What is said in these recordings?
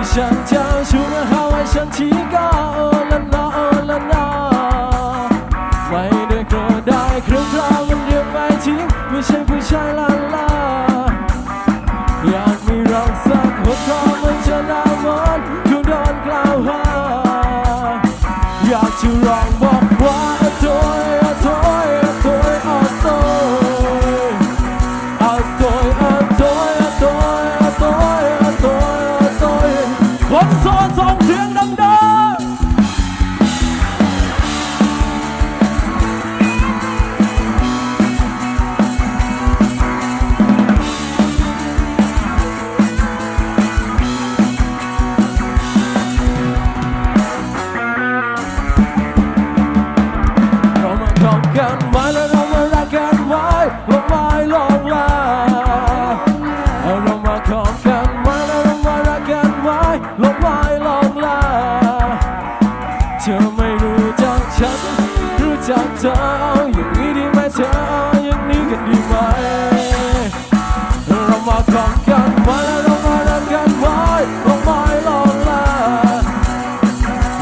爱上教书，然后爱上乞丐。哦啦啦哦啦啦，ไว้ด้วยก็ได้ครึ่งคราวมันเรียกไม่ทิ้งไม่ใช่ผู้ชายลาลาอยากมีเราสักคนเพรามันจะดาวมอนถูโดนกล่าวหาอยากจะลองบอก ông dương đông đông เธอไม่รู้จักฉัน รู้จักเธอเอาอย่างนี้ดีไหมเธอเอาอย่างนี้กันดีไหมเรามาคบกันไว้แล้วเรามารักกันไว้เราไม่ลองลา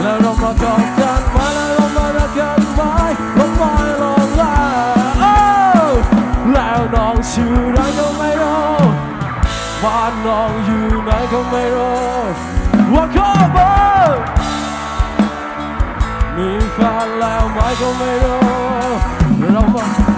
แล้วเรามาเกอดกันไว้แล้วเรามารักกันไว้เราไม่ลองลาโอ้แล้วน้องชื่ออะไรก็ไม่รู้บ้านน้องอยู่ไหนก็ไม่รู้ mi fa là ormai come ero,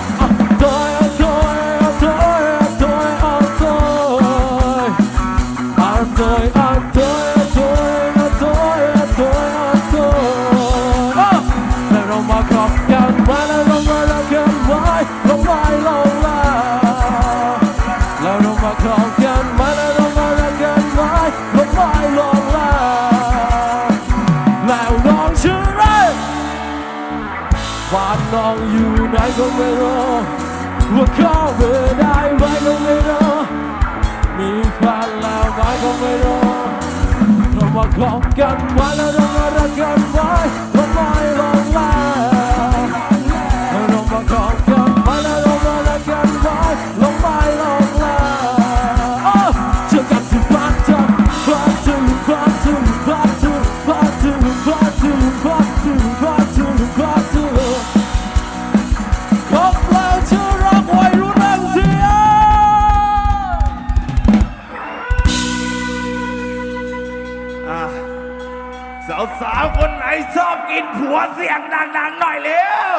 บ้านน้องอยู่ไหนก็ไม่รู้ว่าเข้าไปได้ไหมก็ไม่รู้มีแฟนแล้วไหมก็ไม่รู้เรามาคบกันไวแล้วเรามารักกันไว้ นผัวเสียงดังๆหน่อยเร็ว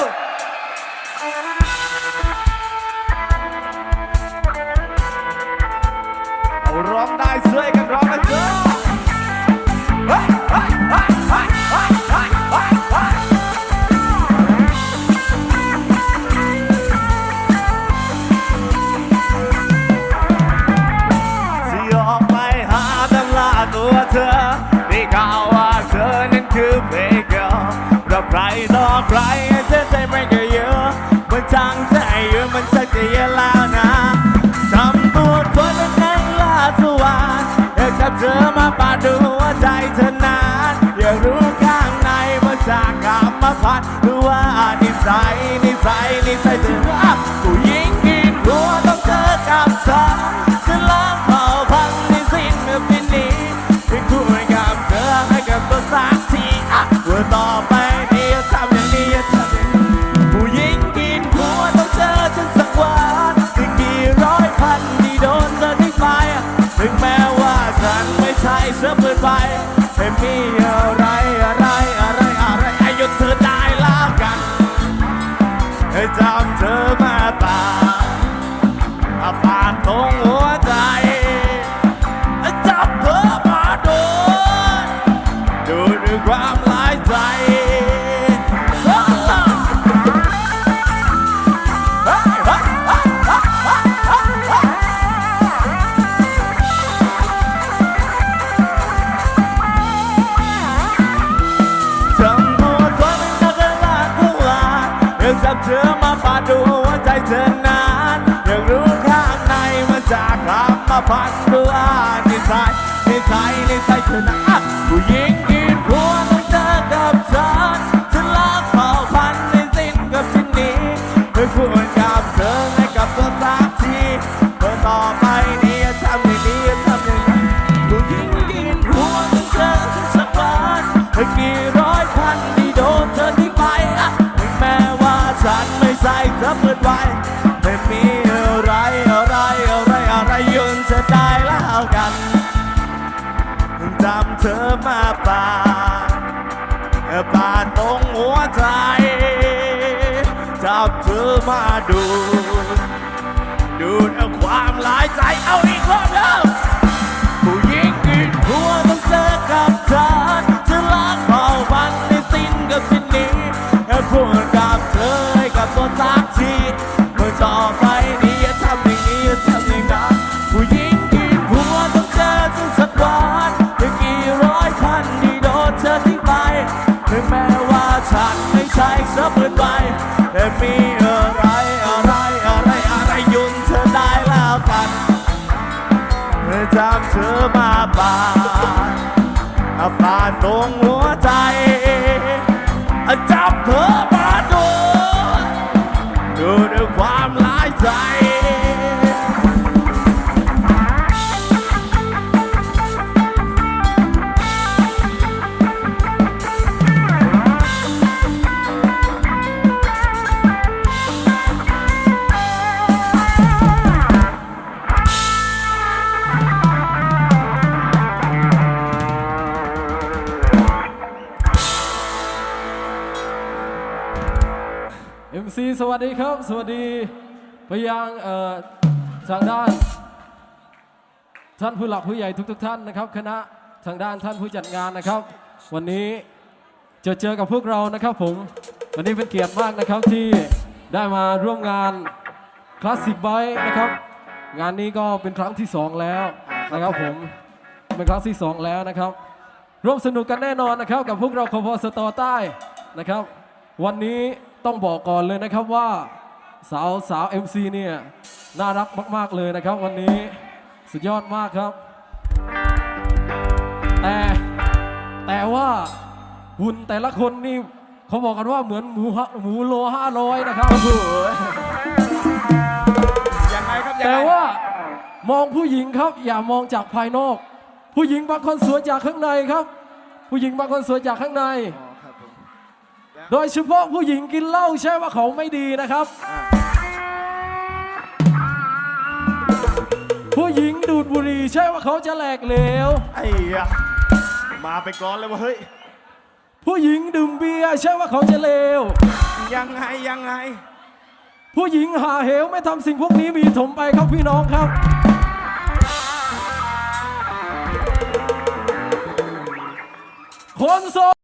ต่อใครเธอใจไม่ก็เยอะมันจังใจเยอะมันสักจะเยอะแล้วนะทำตัวคนนั้นล่าสวรรค์อยากจับเธอมาปาดดูว่าใจเธอนานอยากรู้ข้างในว่าจากกลับมาพัดหรือว่านิสัยนิสัยนิสัยเธอ พันดูอ่านิสัยนิสัยนิสัยเธอนะอะผู้หญิงกินพัวต้องเจอกับฉันฉันรักเผ่าพันธุ์ในสิ้นกับชิ้นนี้ไม่ควรกับเธอให้กับตัวสักทีเธอต่อไป เธอมาปาปาตรงหัวใจ จับเธอมาดูดดูดเอาความหลายใจเอาอีกรอบันไม่ใช่เสมอไปแต่มีอะไรอะไรอะไรอะไรยุ่งเธอได้แล้วกันเธอจำเธอมาปานอาปานตรงหัวใจจับเธอ สวัสดีครับ สวัสดีไปยังเอ่อทางด้าน ท่านผู้หลักผู้ใหญ่ทุกๆทท่านนะครับ คณะทางด้านท่านผู้จัดงานนะครับ วันนี้เจอเจอกับพวกเรานะครับผม วันนี้เป็นเกียรติมากนะครับที่ได้มาร่วมงานคลาสสิกไบนะครับ งานนี้ก็เป็นครั้งที่สองแล้วนะครับผมเป็นครั้งที่สองแล้วนะครับ ร่วมสนุกกันแน่นอนนะครับ กับพวกเราคอพสตอใต้นะครับ วันนี้ ต้องบอกก่อนเลยนะครับว่าสาวสาว MC เนี่ยน่ารักมาก ๆ เลยนะครับ วันนี้สุดยอดมากครับ แต่แต่ว่าหุ่นแต่ละคนนี่เขาบอกกันว่าเหมือนหมูฮะหมูโลห้าร้อยนะครับยังไงครับยังแต่ไงว่ามองผู้หญิงครับ อย่ามองจากภายนอก ผู้หญิงบางคนสวยจากข้างในครับ ผู้หญิงบางคนสวยจากข้างในอ๋อครับผม โดยเฉพาะผู้หญิงกินเหล้าใช่ว่าเขาไม่ดีนะครับ ผู้หญิงดูดบุหรี่ใช่ว่าเขาจะแหลกเหลว ไอ้ยะมาไปก่อนเลยว่าเฮ้ย ผู้หญิงดื่มเบียร์ใช่ว่าเขาจะเลว ยังไงยังไง ผู้หญิงหาเหวไม่ทำสิ่งพวกนี้มีถมไปครับพี่น้องครับ คนโสด